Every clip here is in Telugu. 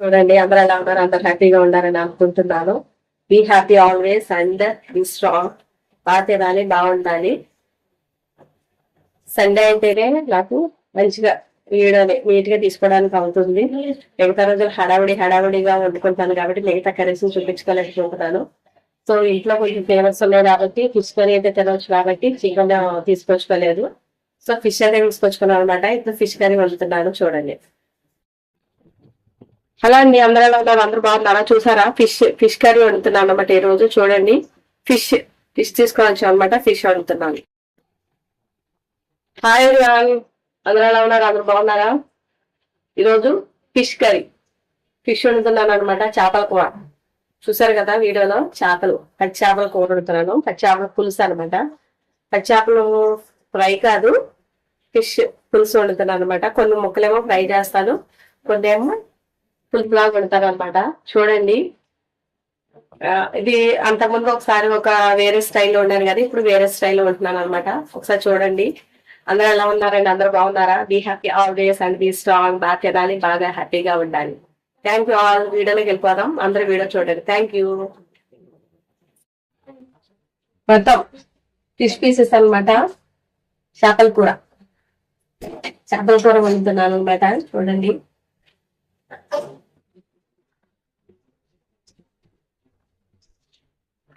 చూడండి అందరూ ఎలా ఉన్నారు? అందరు హ్యాపీగా ఉండాలని అనుకుంటున్నాను. Be happy always and be strong బాగా తినాలి బాగుండాలి. సండే అయితేనే నాకు మంచిగా వీడియోని నీట్గా తీసుకోవడానికి అవుతుంది. మిగతా రోజులు హడావిడి హడావిడిగా వండుకుంటాను కాబట్టి మిగతా కర్రీస్ చూపించుకోలేకపోతున్నాను సో ఇంట్లో కొంచెం ఫేమస్ ఉన్నాయి కాబట్టి ఫిష్ కర్రీ అయితే తినవచ్చు కాబట్టి చికెన్ తీసుకొచ్చుకోలేదు. సో ఫిష్ అయితే తీసుకొచ్చుకున్నాను అనమాట ఇప్పుడు ఫిష్ కర్రీ వండుతున్నాను చూడండి. హలో అండి అందరూ ఉన్నారు? అందరూ బాగున్నారా? చూసారా? ఫిష్ ఫిష్ కర్రీ వండుతున్నాను అనమాట ఈ రోజు. చూడండి. ఫిష్ ఫిష్ తీసుకొని వచ్చాను అనమాట ఫిష్ వండుతున్నాను. హాయ్ అందరూ ఎలా ఉన్నారు? అందరూ బాగున్నారా? ఈరోజు ఫిష్ కర్రీ. ఫిష్ వండుతున్నాను అనమాట చేపల కూర. చూసారు కదా వీడియోలో? చేపలు. పచ్చి చేపల కూర వండుతున్నాను. పచ్చి చేపల పులుసు అనమాట పచ్చి చేపలు ఫ్రై కాదు. ఫిష్ పులుసు వండుతున్నాను అనమాట కొన్ని ముక్కలేమో ఫ్రై చేస్తాను. కొన్ని ఏమో పులుపులాగా పెడతారు అనమాట చూడండి. ఇది అంతకుముందు ఒకసారి ఒక వేరే స్టైల్లో ఉన్నాను కదా ఇప్పుడు వేరే స్టైల్లో ఉంటున్నాను అనమాట ఒకసారి చూడండి. అందరూ ఎలా ఉన్నారండి? అందరూ బాగున్నారా? Be happy always and be strong బాగా తినాలి బాగా హ్యాపీగా ఉండాలి. థ్యాంక్ యూ ఆల్ వీడియోలోకి వెళ్ళిపోదాం. అందరూ వీడియో చూడండి. థ్యాంక్ యూ మొత్తం ఫిష్ పీసెస్ అన్నమాట. చేపల కూర. చేపల కూర వండుతున్నాను అనమాట చూడండి.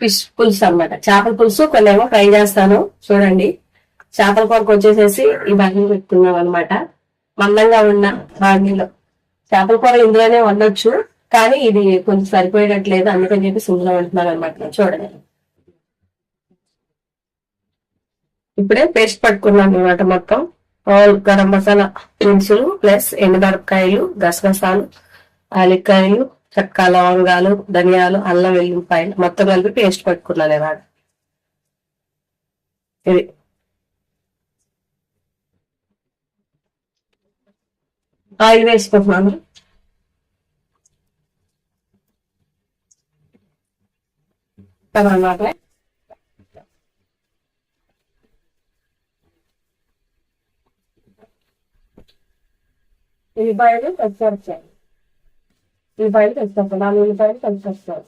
ఫిష్ పులుసు అన్నమాట. చేపల పులుసు కొన్ని ఏమో ఫ్రై చేస్తాను. చూడండి. చేపల కొరకు వచ్చేసేసి ఈ బాగా పెట్టుకున్నాం అనమాట మందంగా ఉన్న బాగీలో చేపల కూర ఇందులోనే వండొచ్చు. కానీ ఇది కొంచెం సరిపోయేటట్లేదు. అందుకని చెప్పి ఇందులో వండుతున్నాను అనమాట చూడండి. ఇప్పుడే పేస్ట్ పట్టుకున్నాను అనమాట మొత్తం. ఆల్ గరం మసాలా దినుసులు ప్లస్ ఎండుమిరపకాయలు గసగసాలు ఆలిక్కాయలు చక్క లవంగాలు ధనియాలు అల్లం వెల్లుల్లిపాయలు మొత్తం కలిపి పేస్ట్ పట్టుకున్నాను ఇవాళ. ఇది. ఆయిల్ వేసుకుంటున్నాను. ఇది బయలు పచ్చిమిరపకాయలు ఉల్లిపాయలు తెచ్చుకోండి నాలుగు ఉల్లిపాయలు తెచ్చుకోవాలి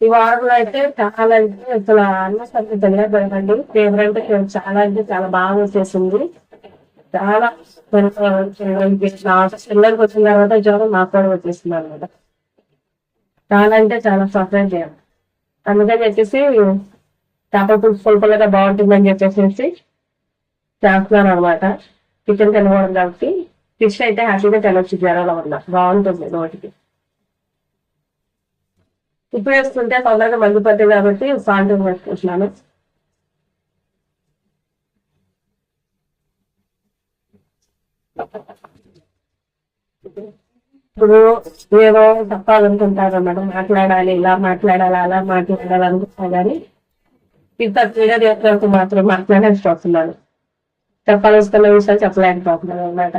ఈ వారంలో అయితే చాలా అంటే అసలు అన్న సరిగ్గా తెలియబడకండి ఫేవరెట్ చాలా అంటే చాలా బాగా వచ్చేసింది చాలా పిల్లలకి వచ్చిన తర్వాత జ్వరం నాకు కూడా వచ్చేసింది అనమాట చాలా అంటే చాలా సఫర్ చేయాలి అందుకని చెప్పేసి చేపల పులుసు అయితే బాగుంటుందని చెప్పేసి చేస్తున్నాను అనమాట చికెన్ తినకూడదు కాబట్టి ఫిష్ అయితే హ్యాపీగా తినొచ్చు జ్వరాల వల్ల బాగుంటుంది నోటికి ఉప్పు వేసుకుంటే తొందరగా మండిపోతుంది కాబట్టి సాల్ట్ వేసుకుంటున్నాను. ఇప్పుడు ఏదో చెప్పాలనుకుంటారు మేడం మాట్లాడాలి ఇలా మాట్లాడాలి అలా మాట్లాడాలి అనుకుంటున్నా కానీ ఇంత క్లియర్ చేసినందుకు మాత్రం మాట్లాడలేకపోతున్నాను చెప్పాల్సిన విషయాలు చెప్పలేకపోతున్నాను అనమాట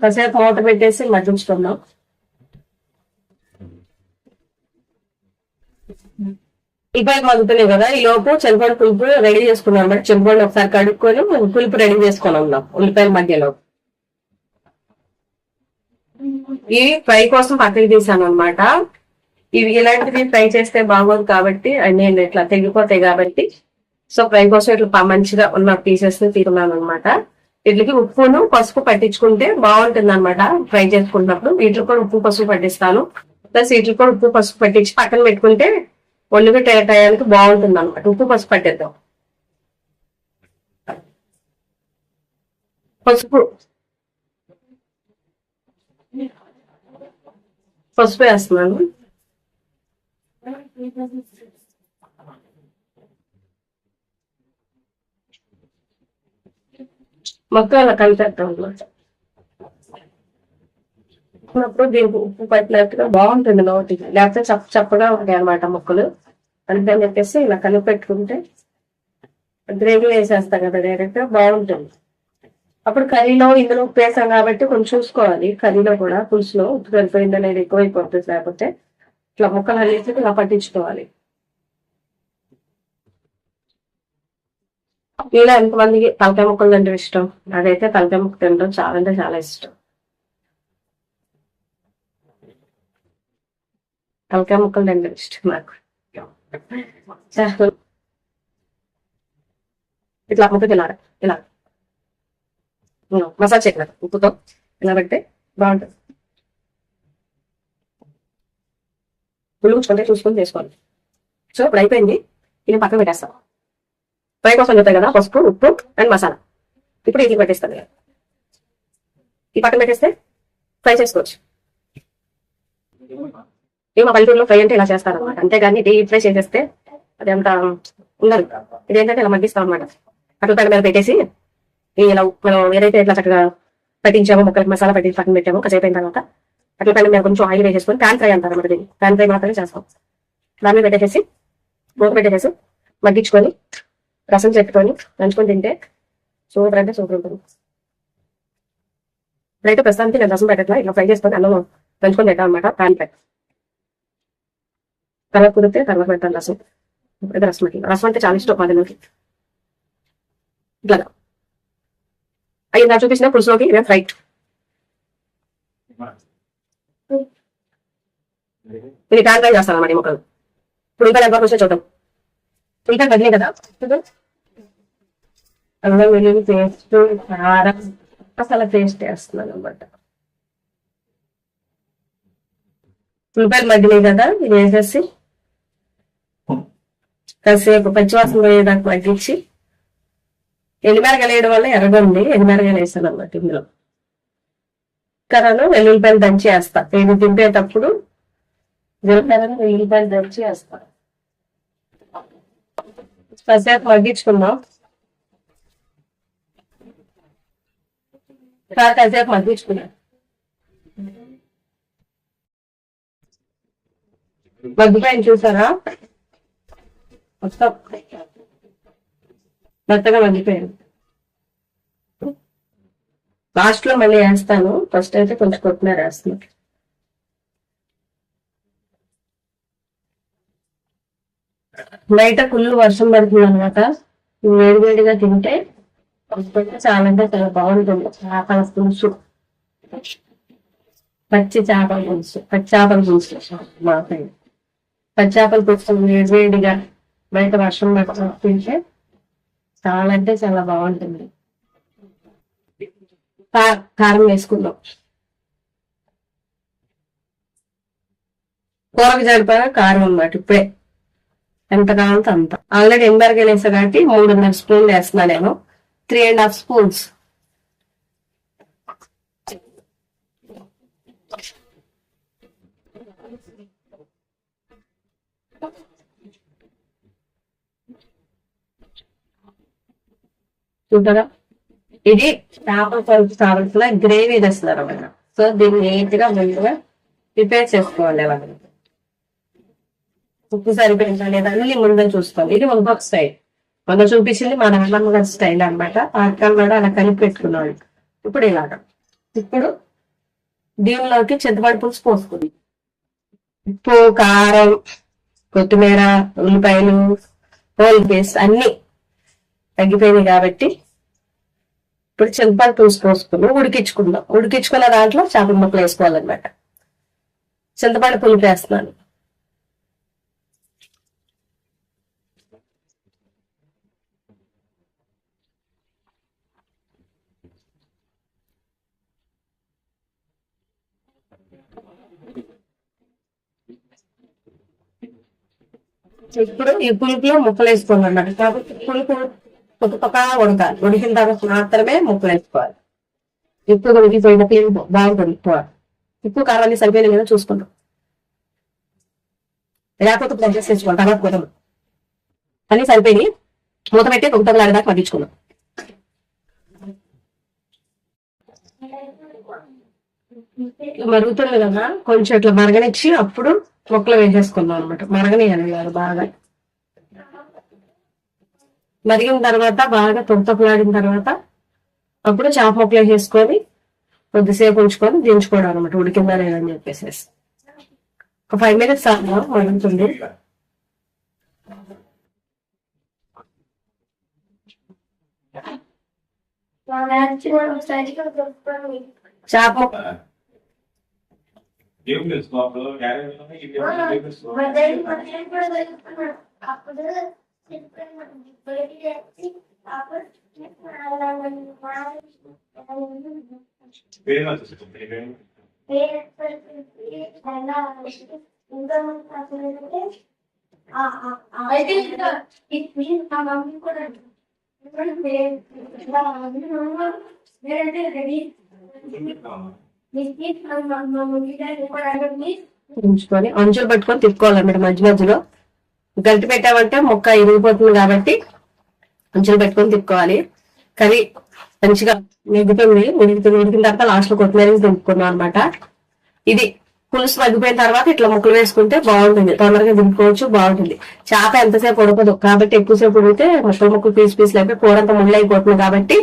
కాసేపు మూట పెట్టేసి మగ్గించుకున్నాం ఇబ్బంది మగ్గుతున్నాయి కదా ఈ లోపు చెంపండి పులుపు రెడీ చేసుకున్నాం అనమాట చెంపండి ఒకసారి కడుక్కొని పులుపు రెడీ చేసుకొని ఉన్నాం ఉల్లిపాయల మధ్యలో ఇవి ఫ్రై కోసం పక్కకి తీసాను అనమాట ఇవి ఇలాంటివి ఫ్రై చేస్తే బాగోదు కాబట్టి అవి నేను ఇట్లా తెగిపోతాయి కాబట్టి. సో ఫ్రై కోసం ఇట్లా మంచిగా ఉన్న పీసెస్ని తీసుకున్నాను అనమాట వీటికి ఉప్పును పసుపు పట్టించుకుంటే బాగుంటుంది అనమాట ఫ్రై చేసుకున్నప్పుడు. వీటికి కూడా ఉప్పు పసుపు పట్టిస్తాను. ప్లస్ వీటికి కూడా ఉప్పు పసుపు పట్టించి పక్కన పెట్టుకుంటే ఒళ్ళుగా టయానికి బాగుంటుంది అనమాట ఉప్పు పసుపు పట్టేద్దాం. పసుపు. పసుపు వేస్తున్నాను మొత్తం అలా కలిపేస్తాం అన్నమాట ఉన్నప్పుడు దీనికి ఉప్పు పట్టినట్టుగా బాగుంటుంది నోటికి లేకపోతే చప్ప చప్పగా ఉంటాయి అనమాట ముక్కలు. అందుకని చెప్పేసి ఇలా కలిపెట్టుకుంటే గ్రేవీ వేసేస్తాం కదా డైరెక్ట్ బాగుంటుంది. అప్పుడు కర్రీలో ఇందులో ఉప్పు వేసాం కాబట్టి కొంచెం చూసుకోవాలి. కర్రీలో కూడా పులుసులో ఉప్పు సరిపోయింది ఎక్కువైపోతుంది లేకపోతే ఇట్లా ముక్కలు అనేసి ఇలా పట్టించుకోవాలి. ఇలా ఎంతమందికి తలకాయ ముక్కలు తింటే ఇష్టం? నాకైతే తలకాయ ముక్క తినడం చాలా అంటే చాలా ఇష్టం. తలకాయ ముక్కలు తింటే ఇష్టం నాకు. ఇట్లా ముక్క తినాలి ఇలా. మసాజ్ చేయగలరు ఉప్పుతో ఇలా పెడితే బాగుంటుంది. పుల్లు ఉంచుకుంటే చూసుకొని చేసుకోవాలి. సో ఇప్పుడు అయిపోయింది. ఇది పక్కన పెట్టేస్తాం. ఫ్రై కోసం చెప్తాయి కదా పసుపు ఉప్పు అండ్ మసాలా. ఇప్పుడు ఇది పెట్టేస్తాను కదా ఈ పక్కన పెట్టేస్తే ఫ్రై చేసుకోవచ్చు. ఇవి మా పల్లెటూరులో ఫ్రై అంటే ఇలా చేస్తారు అనమాట అంతేగాని డీప్ ఫ్రై చేసేస్తే అది అంత ఉండదు. ఇదేంటంటే ఇలా మగ్గిస్తాం అనమాట అట్ల పైన మీద పెట్టేసి ఇలా మనం ఏదైతే ఇట్లా చక్కగా పట్టించామో ముక్కలకి మసాలా పట్టి పక్కన పెట్టామో కాసేపు అయిన తర్వాత అట్ల పైన మేము కొంచెం ఆయిల్ వేసేసుకొని ప్యాన్ ఫ్రై అంటారు అన్నమాట దీన్ని. ప్యాన్ ఫ్రై మాత్రమే చేస్తాం. దాని మీద పెట్టేసి మూత పెట్టేసి మగ్గించుకొని రసం చెప్పుకొని నంచుకొని తింటే సూపర్ అంటే సూపర్ ఉంటుంది. ఇప్పుడైతే ప్రస్తుతానికి నేను రసం పెట్టట్లా ఇట్లా ఫ్రై చేసుకొని అన్నం నంచుకొని పెట్టాను అనమాట ప్యాన్ ఫ్రై. తర్వాత కుదిరితే తర్వాత పెడతాను రసం. ఇప్పుడైతే రసం పెట్టింది రసం అంటే చాలా ఇష్టం పదిలోకి ఇట్లా అయ్యి నాకు చూపించిన పులుసులోకి ఇవే ఫ్రైట్ ఇది ప్యాన్ ఫ్రై చేస్తాను అన్నమాట ఈ ముక్కలు? ఇప్పుడు ఇంకా ఎంత వచ్చే చూద్దాం. ఇంకా కదిలే కదా? అల్లం వెల్లుల్లి పేస్ట్ కారం మసాలా పేస్ట్ వేస్తున్నాను అనమాట ఉల్లిపాయలు మగ్గినాయి కదా? ఇది వేసేసి. కాసేపు పచ్చివాసన పోయేదాకా మగ్గించి. ఎనిమిరగాయలు వేయడం వల్ల ఎర్రగొంది ఎనిమిరగాయలు వేసాను అనమాట ఇందులో. కరాను వెల్లుల్లిపాయలు దంచి వేస్తా ఇది దింపేటప్పుడు జీలకర్రను వెల్లుల్లిపాయలు దంచి వేస్తా కాసేపు మగ్గించుకుందాం. కాసేపు మగ్గించుకున్నాం మగ్గిపోయిన చూసారా? మొత్తం మెత్తగా మగ్గిపోయింది. లాస్ట్లో మళ్ళీ వేస్తాను. ఫస్ట్ అయితే కొంచెం కొత్తిమీర వేస్తున్నాను. బయట కుళ్ళు వర్షం పడుతుంది అనమాట వేడి వేడిగా తింటే చాలా అంటే చాలా బాగుంటుంది. చేపల పులుసు. పచ్చి చేపల పులుసు. పచ్చి చేపల పులుసు. మా సైడ్. పచ్చి చేపల పులుసు వేడివేడిగా బయట వర్షం పడుతుంది తింటే చాలా అంటే చాలా బాగుంటుంది. కారం వేసుకుందాం. కూరకు సరిపడా కారం అన్నమాట ఇప్పుడే. ఎంత కావాలంటే అంత. ఆల్రెడీ ఎంబర్గా వేసా కాబట్టి మూడున్నర స్పూన్లు వేస్తున్నా నేను. Three and half spoons. చూడరా? ఇది చేపల పలుపు కావాల్సిన గ్రేవీ తెస్తున్నారు అన్నమాట. సో దీన్ని నీట్గా ముందుగా ప్రిపేర్ చేసుకోవాలి ఎలా ఉప్పు సరిపోయిందా లేదా అన్ని ముందే చూసుకోవాలి ఇది ఒక స్టైల్ మొన్న చూపించింది మా నాన్నమ్మ గారి స్టైల్ అనమాట పాటకాలు కూడా అలా కలిపి పెట్టుకున్నాడు ఇప్పుడు ఇలాగ. ఇప్పుడు దీనిలోకి చింతపండు పులుసు పోసుకుంది. ఉప్పు కారం కొత్తిమీర ఉల్లిపాయలు హోల్ పేస్ట్ అన్ని తగ్గిపోయినాయి కాబట్టి ఇప్పుడు చింతపండు పులుసు పోసుకుని ఉడికించుకుందాం. ఉడికించుకున్న దాంట్లో చేపల ముక్కలు వేసుకోవాలన్నమాట. చింతపండు పులుపు వేస్తున్నాను. ఇప్పుడు ఈ పులుపులో ముక్కలు వేసుకోండి అన్నమాట కాబట్టి పులుపు ఒక పక్క ఉడకాలి. ఉడికిన తర్వాత మాత్రమే ముక్కలు వేసుకోవాలి. ఇప్పుడు ఉడికిపోయిన పులుపు బాగుంటుంది కూర ఉప్పు కారాన్ని సరిపోయిన కదా చూసుకుంటాం లేకపోతే ప్రజలు అడ్జస్ట్ తర్వాత కూడా అన్ని సరిపోయి మూత పెట్టి ఒక తగలాడేదాకా మగ్గించుకున్నాం మరుగుతుంది కదా కొంచెం ఇట్లా మరగనిచ్చి అప్పుడు ముక్కలు వేసేసుకుందాం అనమాట మరగనియాలి కాదు బాగా. మరిగిన తర్వాత బాగా తొంతపులాడిన తర్వాత అప్పుడు చేప ముక్కలు వేసేసుకొని కొద్దిసేపు ఉంచుకొని దించుకోవడం అనమాట ఉడికిందా లేదని చెప్పేసి ఒక ఫైవ్ మినిట్స్ అలా మరుగుతుంది. చేప ముక్క ఏం తెలుసుకో క్యారెట్ ఇది ఏం తెలుసుకో పేరు వచ్చేస్తుంది పేరు అయితే ఇంకా ఇది నా మమ్మీ కూడా రెడీ ఉంచుకొని అంచులు పట్టుకొని తిప్పుకోవాలన్నమాట మధ్య మధ్యలో. గంటి పెట్టామంటే మొక్క ఇరిగిపోతుంది కాబట్టి అంచులు పెట్టుకొని తిప్పుకోవాలి. కర్రీ మంచిగా నెగ్గుతుంది ఉడుకుతుంది ఉడికిన తర్వాత లాస్ట్లో కొత్తిమీర దింపుకున్నాం అనమాట ఇది పులుసు మగ్గిపోయిన తర్వాత ఇట్లా ముక్కలు వేసుకుంటే బాగుంటుంది. తొందరగా దింపుకోవచ్చు బాగుంటుంది. చేప ఎంతసేపు ఉడకదు. కాబట్టి ఎక్కువసేపు ఉడికితే ముక్కలు ముక్కలు పీస్ పీసులు అయిపోయి కూర అంతా ముళ్ళు అయిపోతుంది కాబట్టి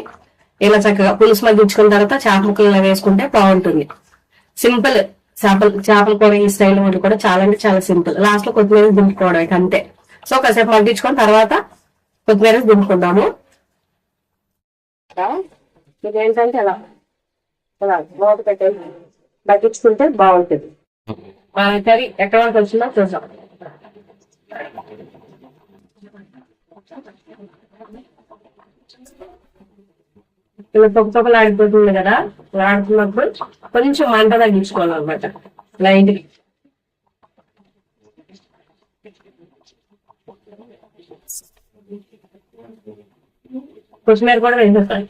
ఇలా చక్కగా పులుసు మగ్గించుకున్న తర్వాత చేప ముక్కలు వేసుకుంటే బాగుంటుంది. సింపుల్ చేపల చేపల కూర ఈ స్టైల్ వంటి కూడా చాలా అంటే చాలా సింపుల్. లాస్ట్లో కొత్తిమీర దింపుకోవడం అంతే. సో కాసేపు మగ్గించుకొని తర్వాత కొత్తిమీర దింపుకుందాము. ఇదేంటంటే అలా అలా మూత పెట్టేసి మగ్గించుకుంటే బాగుంటుంది. మన కర్రీ ఎక్కడ వరకు వచ్చిందో చూసాం ఇలా తొక్క ఆడిపోతుంది కదా ఇలా ఆడుతున్నప్పుడు కొంచెం మంట తగ్గించుకోవాలన్నమాట. లైట్ కొత్తిమీర కూడా వేసేస్తాయి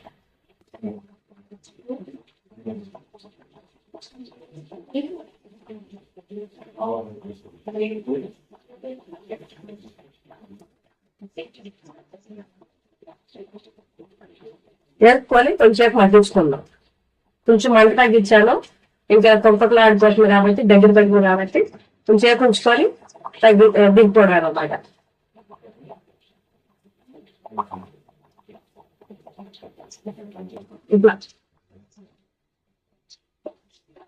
వేసుకొని కొంచెంసేపు మగ్గించుకుందాం కొంచెం మంట తగ్గించాను. ఇంకా తొంపట్లు ఆడిపోతుంది కాబట్టి దగ్గర దగ్గర కాబట్టి కొంచెంసేపు ఉంచుకొని తగ్గి దిగిపోవడం అనమాట. ఇట్లా.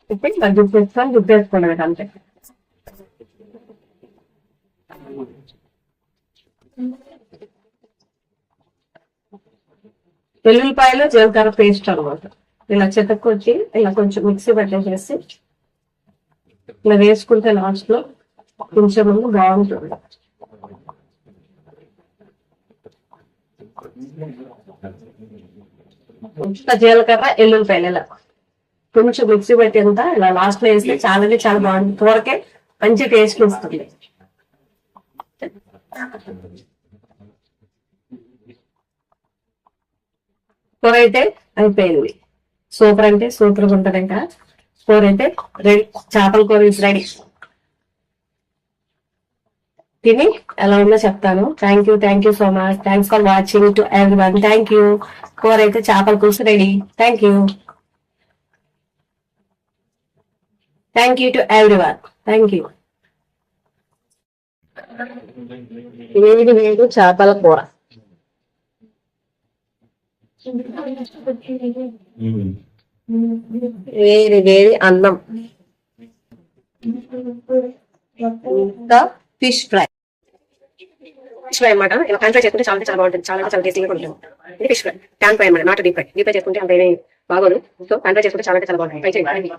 తిప్పి తగ్గించేసుకొని దిప్పేసుకోవడం అంతే. వెల్లుల్లిపాయలు జీలకర్ర పేస్ట్ అనమాట ఇలా చెతక్కొచ్చి ఇలా కొంచెం మిక్సీ పెట్టేసేసి ఇలా వేసుకుంటే లాస్ట్లో కొంచెం ముందు బాగుంటుంది. జీలకర్ర ఎల్లుల్లిపాయలు ఇలా కొంచెం మిక్సీ పెట్టేంత ఇలా లాస్ట్లో వేస్తే చాలా చాలా బాగుంటుంది. కూరకే మంచి టేస్ట్ వస్తుంది. కూర అయితే అయిపోయింది. సూపర్ అంటే సూపర్ ఉంటుంది ఇంకా. కూర అయితే రెడీ. చేపల కూర ఇస్ రెడీ తిని ఎలా ఉందో చెప్తాను. Thank you thank you so much thanks for watching to everyone thank you కూర అయితే చేపల కూర ready thank you thank you to everyone thank you వేడి వేడి చేపల కూర. వేడి వేడి అన్నం. ఇంకా ఫిష్ ఫ్రై. ఫిష్ ఫ్రై అన్నమాట. ఇలా ప్యాన్ ఫ్రై చేసుకుంటే చాలా అంటే చాలా బాగుంటుంది. చాలా చాలా టేస్టీగా ఉంటుంది. ఇది ఫిష్ ఫ్రై. ప్యాన్ ఫ్రై అన్నమాట. Not deep fry deep fry చేసుకుంటే అంత ఏమీ బాగోదు. సో ప్యాన్ ఫ్రై చేసుకుంటే చాలా అంటే చాలా బాగుంటుంది. ఫ్రై చేయండి.